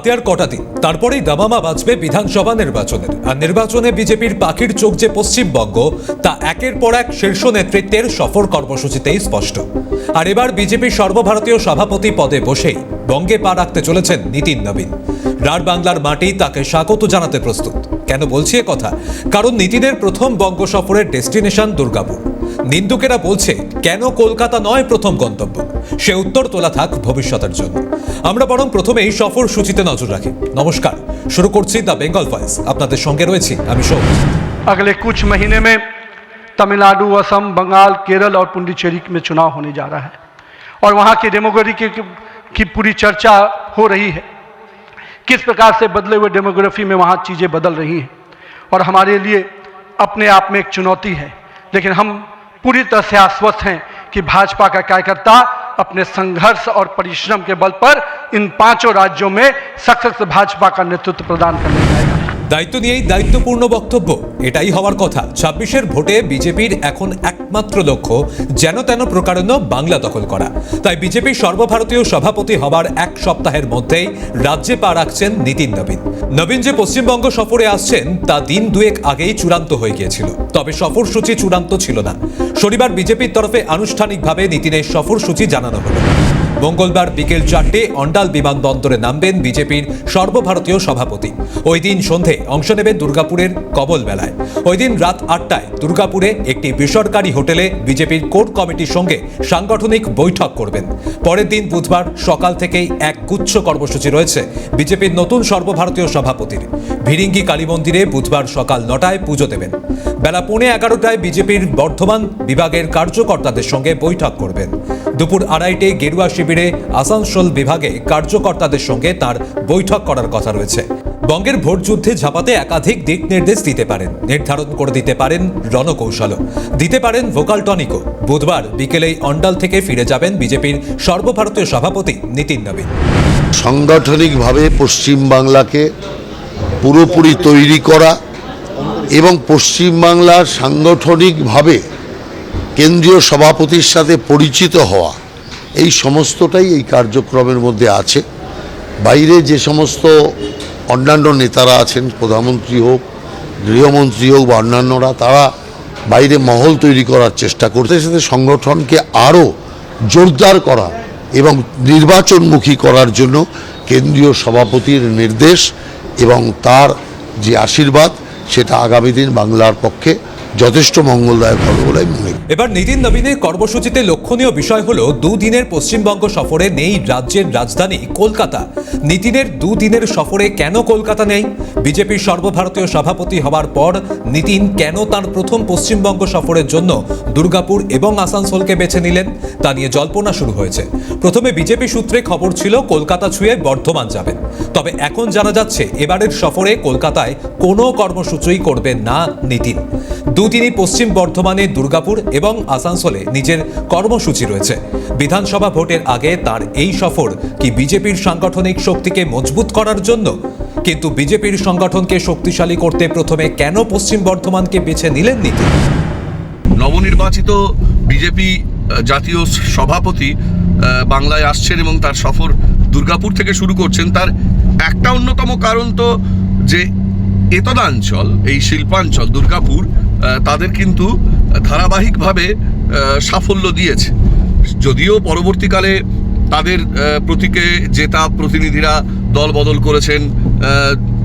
হাতে আর কটা দিন। তারপরেই দামামা বাজবে বিধানসভা নির্বাচনের। আর নির্বাচনে বিজেপির পাখির চোখ যে পশ্চিমবঙ্গ, তা একের পর এক শীর্ষ নেতৃত্বের সফর কর্মসূচিতেই স্পষ্ট। আর এবার বিজেপির সর্বভারতীয় সভাপতি পদে বসেই বঙ্গে পা রাখতে চলেছেন নীতিন নবীন। রাঢ় বাংলার মাটি তাকে স্বাগত জানাতে প্রস্তুত। কেন বলছি কথা? কারণ নীতিনের প্রথম বঙ্গ সফরের ডেস্টিনেশন দুর্গাপুর। নিন্দুকেরা বলছে কেন কলকাতা নয় প্রথম গন্তব্য সে উত্তর তোলা থাক ভবিষ্যতের জন্য আমরা বরং প্রথমেই সফর সূচিতে নজর রাখি নমস্কার শুরু করছি দ্য বেঙ্গল ভয়েস আপনাদের সঙ্গে রয়েছি আমি সৌম अगले कुछ महीने में तमिलनाडु असम बंगाल केरल और पुडुचेरी में चुनाव होने जा रहा है और वहाँ की डेमोग्राफी की, की पूरी चर्चा हो रही है किस प्रकार से बदले हुए डेमोग्राफी में वहाँ चीज़ें बदल रही हैं और हमारे लिए अपने आप में एक चुनौती है लेकिन हम पूरी तरह से आश्वस्त हैं कि भाजपा का कार्यकर्ता अपने संघर्ष और परिश्रम के बल पर इन पाँचों राज्यों में सशक्त भाजपा का नेतृत्व प्रदान करने जाएगा দায়িত্ব নিয়েই দায়িত্বপূর্ণ বক্তব্য, এটাই হওয়ার কথা। ছাব্বিশের ভোটে বিজেপির এখন একমাত্র লক্ষ্য যেন তেন প্রকারণ বাংলা দখল করা। তাই বিজেপির সর্বভারতীয় সভাপতি হবার এক সপ্তাহের মধ্যেই রাজ্যে পা রাখছেন নীতিন নবীন। নবীন যে পশ্চিমবঙ্গ সফরে আসছেন, তা দিন দুয়েক আগেই চূড়ান্ত হয়ে গিয়েছিল। তবে সফরসূচি চূড়ান্ত ছিল না। শনিবার বিজেপির তরফে আনুষ্ঠানিকভাবে নীতিনের সফরসূচি জানানো হলো। মঙ্গলবার বিকেল চারটে অন্ডাল বিমানবন্দরে নামবেন বিজেপির সর্বভারতীয় সভাপতি। ওই দিন সন্ধে অংশ নেবেন দুর্গাপুরের কবল বেলায় ওই দিন রাত আটটায় দুর্গাপুরে একটি বেসরকারি হোটেলে বিজেপির কোর কমিটির সঙ্গে সাংগঠনিক বৈঠক করবেন। পরের দিন বুধবার সকাল থেকেই এক গুচ্ছ কর্মসূচি রয়েছে বিজেপির নতুন সর্বভারতীয় সভাপতির। ভিরিঙ্গি কালী মন্দিরে বুধবার সকাল নটায় পুজো দেবেন। বেলা পৌনে এগারোটায় বিজেপির বর্ধমান বিভাগের কার্যকর্তাদের সঙ্গে বৈঠক করবেন। দুপুর আড়াইটে গেরুয়া শিবিরে আসানসোল বিভাগে কার্যকর্তাদের সঙ্গে তার বৈঠক করার কথা রয়েছে। বঙ্গের ভোট যুদ্ধে ঝাঁপাতে একাধিক দিক নির্দেশ দিতে পারেন। নির্ধারণ করে দিতে পারেন রণকৌশলও। দিতে পারেন ভোকাল টনিকও। বুধবার বিকেলেই অন্ডাল থেকে ফিরে যাবেন বিজেপির সর্বভারতীয় সভাপতি নীতিন নবীন। সাংগঠনিকভাবে পশ্চিমবাংলাকে পুরোপুরি তৈরি করা এবং পশ্চিমবাংলার সাংগঠনিকভাবে কেন্দ্রীয় সভাপতির সাথে পরিচিত হওয়া এই সমস্তটাই এই কার্যক্রমের মধ্যে আছে। বাইরে যে সমস্ত অন্যান্য নেতারা আছেন, প্রধানমন্ত্রী হোক, গৃহমন্ত্রী হোক বা অন্যান্যরা, তারা বাইরে মহল তৈরি করার চেষ্টা করতে সাথে সংগঠনকে আরও জোরদার করা এবং নির্বাচনমুখী করার জন্য কেন্দ্রীয় সভাপতির নির্দেশ এবং তার যে আশীর্বাদ, সেটা আগামী দিন বাংলার পক্ষে যথেষ্ট মঙ্গলদায়ক হবে বলে আমি মনে এবার নীতিন নবীনের কর্মসূচিতে লক্ষণীয় বিষয় হলো দুদিনের পশ্চিমবঙ্গ সফরে নেই রাজ্যের রাজধানী কলকাতা। নীতিনের দুদিনের সফরে কেন কলকাতা নেই? বিজেপির সর্বভারতীয় সভাপতি হবার পর নীতিন কেন তার প্রথম পশ্চিমবঙ্গ সফরের জন্য দুর্গাপুর এবং আসানসোলকে বেছে নিলেন? তা নিয়ে জল্পনা শুরু হয়েছে। প্রথমে বিজেপি সূত্রে খবর ছিল, কলকাতা ছুঁয়ে বর্ধমান যাবেন। তবে এখন জানা যাচ্ছে, এবারের সফরে কলকাতায় কোনো কর্মসূচি করবেন না নীতিন। দুদিনই পশ্চিম বর্ধমানে দুর্গাপুর এবং আসানসোলে নিজের কর্মসূচি রয়েছে। বিধানসভা ভোটের আগে তার এই সফর কি বিজেপির সাংগঠনিক শক্তিকে মজবুত করার জন্য? কিন্তু বিজেপির সংগঠনকে শক্তিশালী করতে প্রথমে কেন পশ্চিম বর্ধমানকে বেছে নিলেন নীতিন নবনির্বাচিত বিজেপি জাতীয় সভাপতি বাংলায় আসছেন এবং তার সফর দুর্গাপুর থেকে শুরু করছেন, তার একটা অন্যতম কারণ তো যে এতদাঞ্চল, এই শিল্পাঞ্চল দুর্গাপুর তাদের কিন্তু ধারাবাহিকভাবে সাফল্য দিয়েছে। যদিও পরবর্তীকালে তাদের প্রতীকে জেতা প্রতিনিধিরা দল বদল করেছেন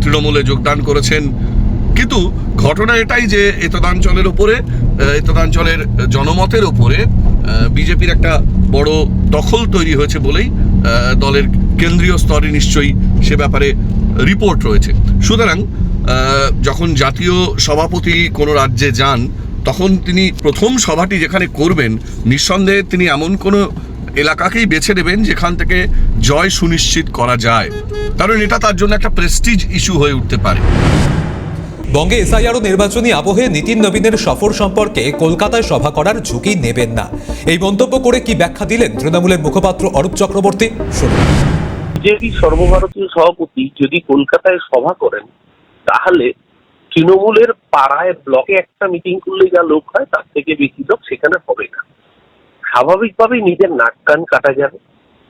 তৃণমূলে যোগদান করেছেন। কিন্তু ঘটনা এটাই যে এতদাঞ্চলের ওপরে এতদাঞ্চলের জনমতের ওপরে বিজেপির একটা বড় দখল তৈরি হয়েছে বলেই দলের কেন্দ্রীয় স্তরে নিশ্চয়ই সে ব্যাপারে রিপোর্ট রয়েছে। সুতরাং যখন জাতীয় সভাপতি কোনো রাজ্যে যান তখন তিনি প্রথম সভাটি যেখানে করবেন নিঃসন্দেহে তিনি এমন কোনো এলাকাকেই বেছে নেবেন যেখান থেকে জয় সুনিশ্চিত করা যায়। কারণ এটা তার জন্য একটা প্রেস্টিজ ইস্যু হয়ে উঠতে পারে। বঙ্গে এসআইআর ও নির্বাচনী আবহে নীতিন নবীনের সফর সম্পর্কে কলকাতায় সভা করার ঝুঁকি নেবেন না। এই মন্তব্য করে কি ব্যাখ্যা দিলেন তৃণমূলের মুখপাত্র অরূপ চক্রবর্তী? শুনুন। বিজেপি সর্বভারতীয় সভাপতি যদি কলকাতায় সভা করেন তাহলে তৃণমূলের পাড়ায় ব্লকে একটা মিটিং করলে যা লোক হয়, তার থেকে বেশি লোক সেখানে হবে না। স্বাভাবিকভাবেই নিজের নাক কান কাটা যাবে।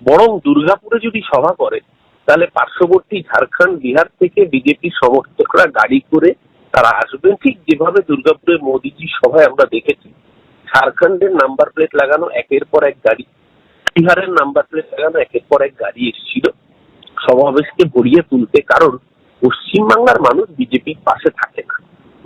বরং দুর্গাপুরে যদি সভা করে, তাহলে পার্শ্ববর্তী ঝাড়খণ্ড, বিহার থেকে বিজেপি সমর্থকরা গাড়ি করে তারা আসবেন। ঠিক যেভাবে দুর্গাপুরে মোদিজির সভায় আমরা দেখেছি, ঝাড়খণ্ডের নাম্বার প্লেট লাগানো একের পর এক গাড়ি, বিহারের নাম্বার প্লেট লাগানো একের পর এক গাড়ি এসেছিল। সমাবেশকে ভরিয়ে তুলতে, কারণ পশ্চিমবাংলার মানুষ বিজেপির পাশে থাকে না।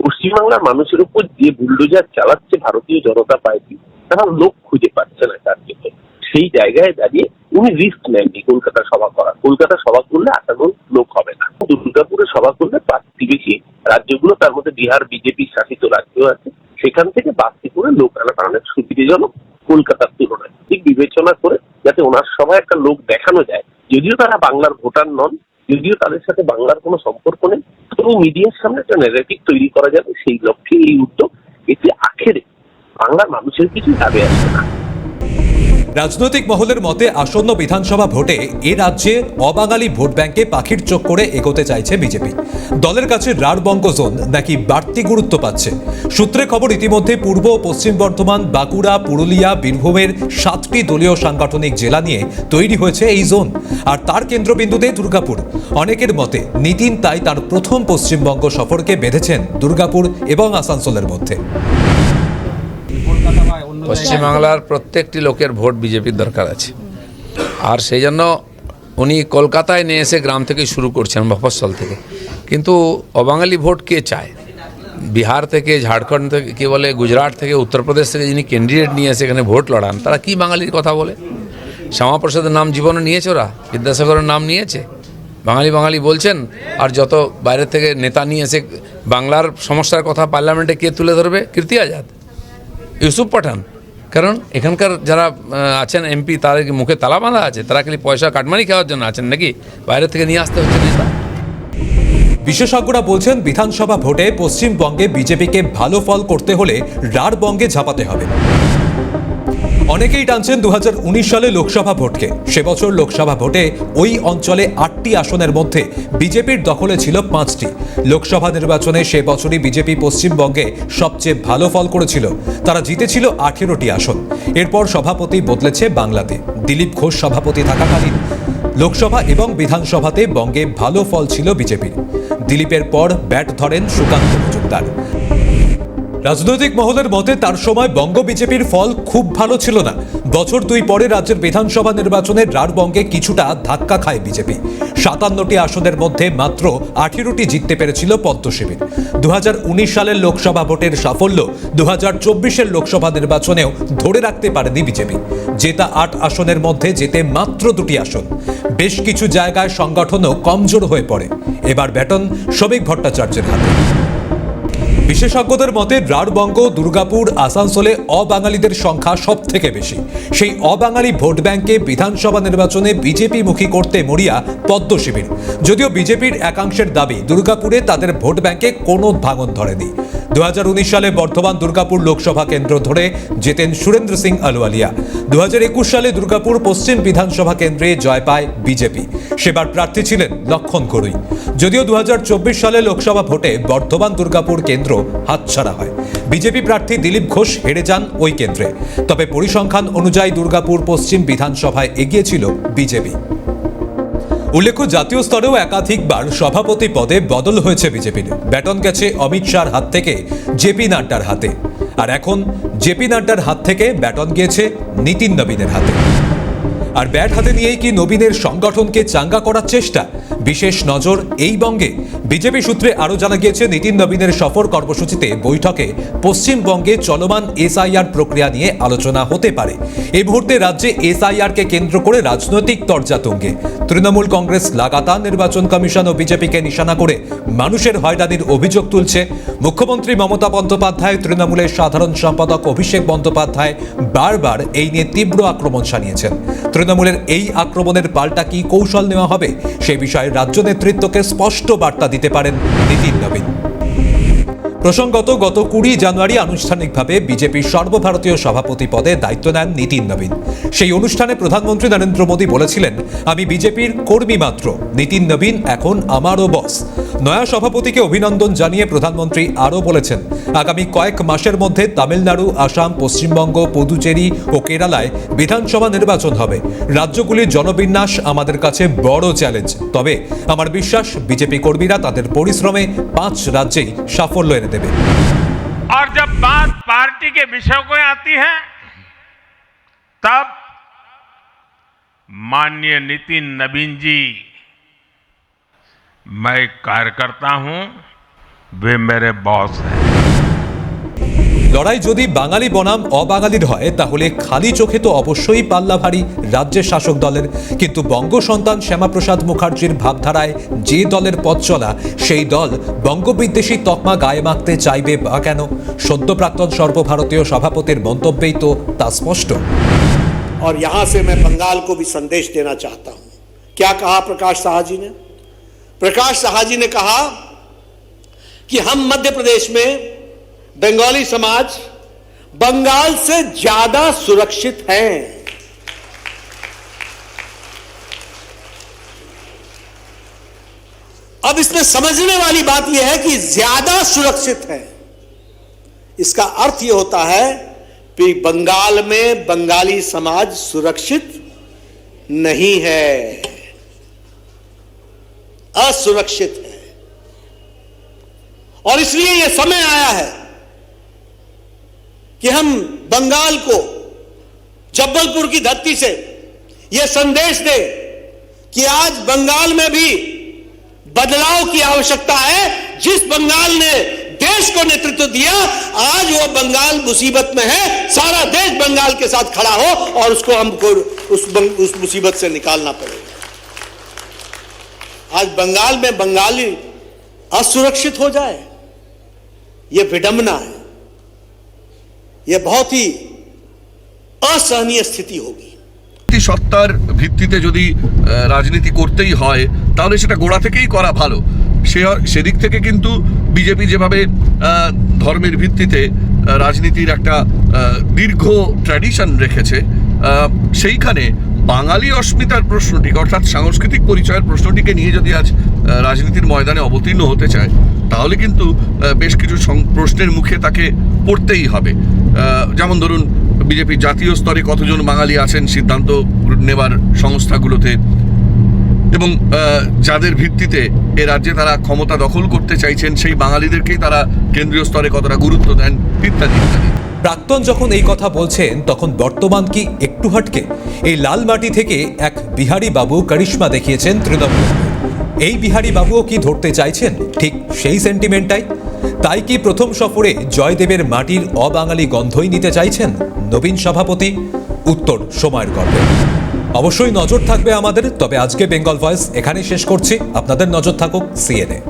পশ্চিমবাংলার মানুষের উপর যে বুলডোজার চালাচ্ছে ভারতীয় জনতা পার্টি, তারা লোক খুঁজে পাচ্ছে না তার জন্য। সেই জায়গায় দাঁড়িয়ে উনি রিস্ক নেননি কলকাতা সভা করা কলকাতা সভা করলে আসানোর লোক হবে না। দুর্গাপুরে সভা করলে প্রতিবেশী রাজ্যগুলো, তার মধ্যে বিহার, বিজেপি শাসিত রাজ্য আছে, সেখান থেকে বাড়তি করে লোক আনাটা অনেক সুবিধাজনক কলকাতার তুলনায়। ঠিক বিবেচনা করে যাতে ওনার সভায় একটা লোক দেখানো যায়, যদিও তারা বাংলার ভোটার নন যদিও তাদের সাথে বাংলার কোনো সম্পর্ক নেই, তবু মিডিয়ার সামনে একটা নেগেটিভ তৈরি করা যাবে, সেই লক্ষ্যে এই উদ্যোগ এটি আখেরে বাংলার মানুষের কিছু যাবে আসবে না। রাজনৈতিক মহলের মতে আসন্ন বিধানসভা ভোটে এ রাজ্যে অবাঙালি ভোট ব্যাংকে পাখির চোখ করে এগোতে চাইছে বিজেপি। দলের কাছে রাঢ়বঙ্গ জোন নাকি বাড়তি গুরুত্ব পাচ্ছে? সূত্রে খবর ইতিমধ্যে পূর্ব ও পশ্চিম বর্ধমান, বাঁকুড়া, পুরুলিয়া, বীরভূমের সাতটি দলীয় সাংগঠনিক জেলা নিয়ে তৈরি হয়েছে এই জোন, আর তার কেন্দ্রবিন্দুতে দুর্গাপুর। অনেকের মতে নীতিন তাই তার প্রথম পশ্চিমবঙ্গ সফরকে বেঁধেছেন দুর্গাপুর এবং আসানসোলের মধ্যে। পশ্চিমবাংলার প্রত্যেকটি লোকের ভোট বিজেপির দরকার আছে। আর সেই জন্য উনি কলকাতায় নিয়ে এসে গ্রাম থেকে শুরু করছেন মফস্বল থেকে। কিন্তু অবাঙালি ভোট কে চায়? বিহার থেকে, ঝাড়খণ্ড থেকে, কি বলে, গুজরাট থেকে, উত্তরপ্রদেশ থেকে যিনি ক্যান্ডিডেট নিয়ে এসে এখানে ভোট লড়ান, তারা কি বাঙালির কথা বলে? শ্যামাপ্রসাদের নাম জীবনে নিয়েছে ওরা? বিদ্যাসাগরের নাম নিয়েছে? বাঙালি বাঙালি বলছেন, আর যত বাইরে থেকে নেতা নিয়ে এসে বাংলার সমস্যার কথা পার্লামেন্টে কে তুলে ধরবে? কীর্তি আজাদ, ইউসুফ পাঠান কারণ এখানকার যারা আছেন এমপি তাদের মুখে তালা বাঁধা আছে? তারা খালি পয়সা, কাটমানি খাওয়ার জন্য আছেন নাকি? বাইরে থেকে নিয়ে আসতে হচ্ছে বিশেষজ্ঞরা বলছেন, বিধানসভা ভোটে পশ্চিমবঙ্গে বিজেপিকে ভালো ফল করতে হলে রাঢ়বঙ্গে ঝাঁপাতে হবে। অনেকেই টানছেন দুহাজার উনিশ সালে লোকসভা ভোটকে। সে বছর লোকসভা ভোটে ওই অঞ্চলে আটটি আসনের মধ্যে বিজেপির দখলে ছিল পাঁচটি। লোকসভা নির্বাচনে সে বছরই বিজেপি পশ্চিমবঙ্গে সবচেয়ে ভালো ফল করেছিল। তারা জিতেছিল আঠেরোটি আসন। এরপর সভাপতি বদলেছে বাংলাতে। দিলীপ ঘোষ সভাপতি থাকাকালীন লোকসভা এবং বিধানসভাতে বঙ্গে ভালো ফল ছিল বিজেপির। দিলীপের পর ব্যাট ধরেন সুকান্ত মজুমদার। রাজনৈতিক মহলের মতে, তার সময় বঙ্গ বিজেপির ফল খুব ভালো ছিল না। বছর দুই পরে রাজ্যের বিধানসভা নির্বাচনে রাঢ়বঙ্গে কিছুটা ধাক্কা খায় বিজেপি। সাতান্নটি আসনের মধ্যে মাত্র আঠেরোটি জিততে পেরেছিল পদ্ম শিবির। দু সালের লোকসভা ভোটের সাফল্য দু হাজার লোকসভা নির্বাচনেও ধরে রাখতে পারেনি বিজেপি। জেতা আট আসনের মধ্যে যেতে মাত্র দুটি আসন। বেশ কিছু জায়গায় সংগঠনও কমজোর হয়ে পড়ে। এবার ব্যাটন শ্রমিক ভট্টাচার্যের হাতে। বিশেষজ্ঞদের মতে, রাঢ়বঙ্গ, দুর্গাপুর, আসানসোলে অবাঙালিদের সংখ্যা সব থেকে বেশি। সেই অবাঙালি ভোট ব্যাংকে বিধানসভা নির্বাচনে বিজেপি মুখী করতে মরিয়া পদ্ম শিবির যদিও বিজেপির একাংশের দাবি, দুর্গাপুরে তাদের ভোট ব্যাংকে কোনো ভাঙন ধরেনি। দু হাজার উনিশ সালে বর্ধমান দুর্গাপুর লোকসভা কেন্দ্র ধরে জেতেন সুরেন্দ্র সিং আলওয়ালিয়া দু সালে দুর্গাপুর পশ্চিম বিধানসভা কেন্দ্রে জয় পায় বিজেপি। সেবার প্রার্থী ছিলেন লক্ষণ করুই। যদিও দু হাজার চব্বিশ সালে লোকসভা ভোটে বর্ধমান দুর্গাপুর কেন্দ্র হাতছাড়া হয়। বিজেপি প্রার্থী দিলীপ ঘোষ হেরে যান ওই কেন্দ্রে। তবে পরিসংখ্যান অনুযায়ী দুর্গাপুর পশ্চিম বিধানসভায় এগিয়েছিল বিজেপি। উল্লেখ্য, জাতীয় স্তরেও একাধিকবার সভাপতি পদে বদল হয়েছে বিজেপির। ব্যাটন গেছে অমিত শাহর হাত থেকে জেপি নাড্ডার হাতে। আর এখন জেপি নাড্ডার হাত থেকে ব্যাটন গিয়েছে নীতিন নবীনের হাতে। আর ব্যাট হাতে নিয়েই কি নবীনের সংগঠনকে চাঙ্গা করার চেষ্টা? বিশেষ নজর এই বঙ্গে। বিজেপি সূত্রে আরও জানা গিয়েছে, নীতিন নবীনের সফর কর্মসূচিতে বৈঠকে পশ্চিমবঙ্গে চলমান এসআইআর প্রক্রিয়া নিয়ে আলোচনা হতে পারে। এই মুহূর্তে রাজ্যে এসআইআরকে কেন্দ্র করে রাজনৈতিক তর্জা তুঙ্গে। তৃণমূল কংগ্রেস লাগাতার নির্বাচন কমিশন ও বিজেপিকে নিশানা করে মানুষের হয়রানির অভিযোগ তুলছে। মুখ্যমন্ত্রী মমতা বন্দ্যোপাধ্যায়, তৃণমূলের সাধারণ সম্পাদক অভিষেক বন্দ্যোপাধ্যায় বারবার এই নিয়ে তীব্র আক্রমণ শানিয়েছেন। তৃণমূলের এই আক্রমণের পাল্টা কি কৌশল নেওয়া হবে, সে বিষয়ে রাজ্য নেতৃত্বকে স্পষ্ট বার্তা দিতে পারেন নীতিন নবীন। প্রসঙ্গত, গত কুড়ি জানুয়ারি আনুষ্ঠানিকভাবে বিজেপির সর্বভারতীয় সভাপতি পদে দায়িত্ব নেন নীতিন নবীন। সেই অনুষ্ঠানে প্রধানমন্ত্রী নরেন্দ্র মোদী বলেছিলেন, আমি বিজেপির কর্মী মাত্র। নীতিন নবীন এখন আমারও বস। নয়া সভাপতিকে অভিনন্দন জানিয়ে প্রধানমন্ত্রী আরও বলেছেন আগামী কয়েক মাসের মধ্যে তামিলনাড়ু আসাম পশ্চিমবঙ্গ পুদুচেরি ও কেরালায় বিধানসভা নির্বাচন হবে রাজ্যগুলির জনবিন্যাস আমাদের কাছে বড় চ্যালেঞ্জ তবে আমার বিশ্বাস বিজেপি কর্মীরা তাদের পরিশ্রমে পাঁচ রাজ্যেই সাফল্য এনে দেবে और जब बात पार्टी के विषयों को आती है तब माननीय नितिन नवीन जी मैं एक कार्यकर्ता हूं वे मेरे बॉस हैं লড়াই যদি বাঙালি বনাম অবাঙালির হয় তাহলে খালি চোখে তো অবশ্যই পাল্লা ভারী রাজ্যের শাসক দলের কিন্তু বঙ্গ সন্তান শ্যামাপ্রসাদ মুখার্জির ভাবধারায় যে দলের পথ চলা সেই দল বঙ্গবিদ্বেষী তকমা গায়ে মাখতে চাইবে বা কেন সদ্য প্রাক্তন সর্বভারতীয় সভাপতির মন্তব্যেই তো তা স্পষ্ট और यहां से मैं बंगाल को भी संदेश देना चाहता हूं क्या कहा प्रकाश साहा जी ने प्रकाश साहा जी ने कहा कि हम मध्य प्रदेश में बंगाली समाज बंगाल से ज़्यादा सुरक्षित हैं। अब इसमें समझने वाली बात यह है कि ज़्यादा सुरक्षित है। इसका अर्थ यह होता है कि बंगाल में बंगाली समाज सुरक्षित नहीं है। असुरक्षित है। और इसलिए यह समय आया है कि हम बंगाल को जबलपुर की धरती से यह संदेश दें कि आज बंगाल में भी बदलाव की आवश्यकता है। जिस बंगाल ने देश को नेतृत्व दिया, आज वो बंगाल मुसीबत में है। सारा देश बंगाल के साथ खड़ा हो और उसको हमको उस उस मुसीबत से निकालना पड़ेगा। आज बंगाल में बंगाली असुरक्षित हो जाए यह विडंबना है यह बहुत ही असहनीय स्थिति होगी ব্যক্তি সত্তার ভিত্তিতে যদি আহ, রাজনীতি করতেই হয় তাহলে সেটা গোড়া থেকেই করা ভালো সে সেদিক থেকে কিন্তু বিজেপি যেভাবে আহ, ধর্মের ভিত্তিতে আহ, রাজনীতির একটা আহ, দীর্ঘ ট্র্যাডিশন রেখেছে আহ, সেইখানে বাঙালি অস্মিতার প্রশ্নটি, অর্থাৎ সাংস্কৃতিক পরিচয়ের প্রশ্নটিকে নিয়ে যদি আজ রাজনীতির ময়দানে অবতীর্ণ হতে চায়, তাহলে কিন্তু বেশ কিছু প্রশ্নের মুখে তাকে পড়তেই হবে। যেমন ধরুন, বিজেপি জাতীয় স্তরে কতজন বাঙালি আছেন সিদ্ধান্ত নেবার সংস্থাগুলোতে, এবং যাদের ভিত্তিতে এ রাজ্যে তারা ক্ষমতা দখল করতে চাইছেন, সেই বাঙালিদেরকেই তারা কেন্দ্রীয় স্তরে কতটা গুরুত্ব দেন, ইত্যাদি ইত্যাদি। প্রাক্তন যখন এই কথা বলছেন, তখন বর্তমান কি একটু হটকে? এই লাল মাটি থেকে এক বিহারি বাবু করিশ্মা দেখিয়েছেন তৃণমূল। এই বিহারি বাবুও কি ধরতে চাইছেন? ঠিক সেই সেন্টিমেন্টটাই তাই কি প্রথম সফরে জয়দেবের মাটির অবাঙালি গন্ধই নিতে চাইছেন নবীন সভাপতি? উত্তর, সময়ের গল্পে। অবশ্যই নজর থাকবে আমাদের, তবে আজকে বেঙ্গল ভয়েস এখানেই শেষ করছি। আপনাদের নজর থাকুক সিএনএ